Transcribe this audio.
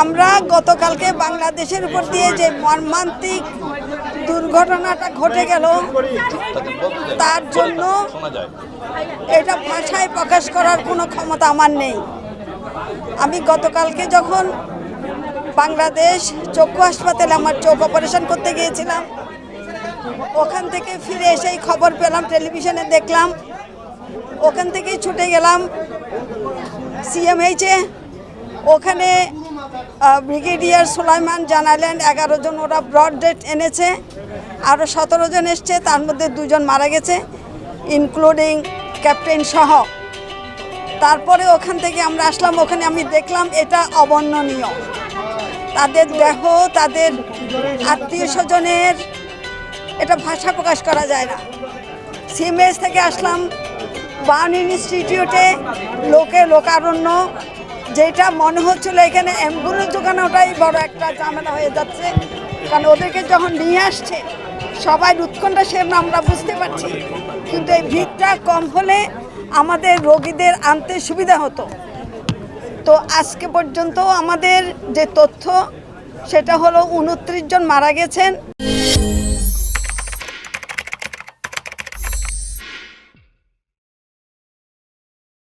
আমরা গতকালকে বাংলাদেশের উপর দিয়ে যে মর্মান্তিক দুর্ঘটনাটা ঘটে গেল, তার জন্য এটা ভাষায় প্রকাশ করার কোনো ক্ষমতা আমার নেই। আমি গতকালকে যখন বাংলাদেশ চক্ষু হাসপাতালে আমার চোখ অপারেশন করতে গিয়েছিলাম, ওখান থেকে ফিরে এসেই খবর পেলাম, টেলিভিশনে দেখলাম, ওখান থেকেই ছুটে গেলাম সিএমএইচে। ওখানে ব্রিগেডিয়ার সুলাইমান জানালেন, এগারো জন ওরা ব্রড ডেট এনেছে আরও সতেরো জন এসছে, তার মধ্যে দুজন মারা গেছে ইনক্লুডিং ক্যাপ্টেন সহ। তারপরে ওখান থেকে আমরা আসলাম, ওখানে আমি দেখলাম এটা অবর্ণনীয়। তাদের দেহ, তাদের আত্মীয় স্বজনের, এটা ভাষা প্রকাশ করা যায় না। সিএমএস থেকে আসলাম, বার্ন ইনস্টিটিউটে, লোকে লোকারণ্য যেটা মনে হচ্ছিল এখানে অ্যাম্বুলেন্স ঢোকানোটাই বড় একটা ঝামেলা হয়ে যাচ্ছে। কারণ ওদেরকে যখন নিয়ে আসছে, সবাই উৎকণ্ঠা সে আমরা বুঝতে পারছি। কিন্তু এই ভিড়টা কম হলে আমাদের রোগীদের আনতে সুবিধা হতো। তো আজকে পর্যন্ত আমাদের যে তথ্য, সেটা হলো উনত্রিশ জন মারা গেছেন।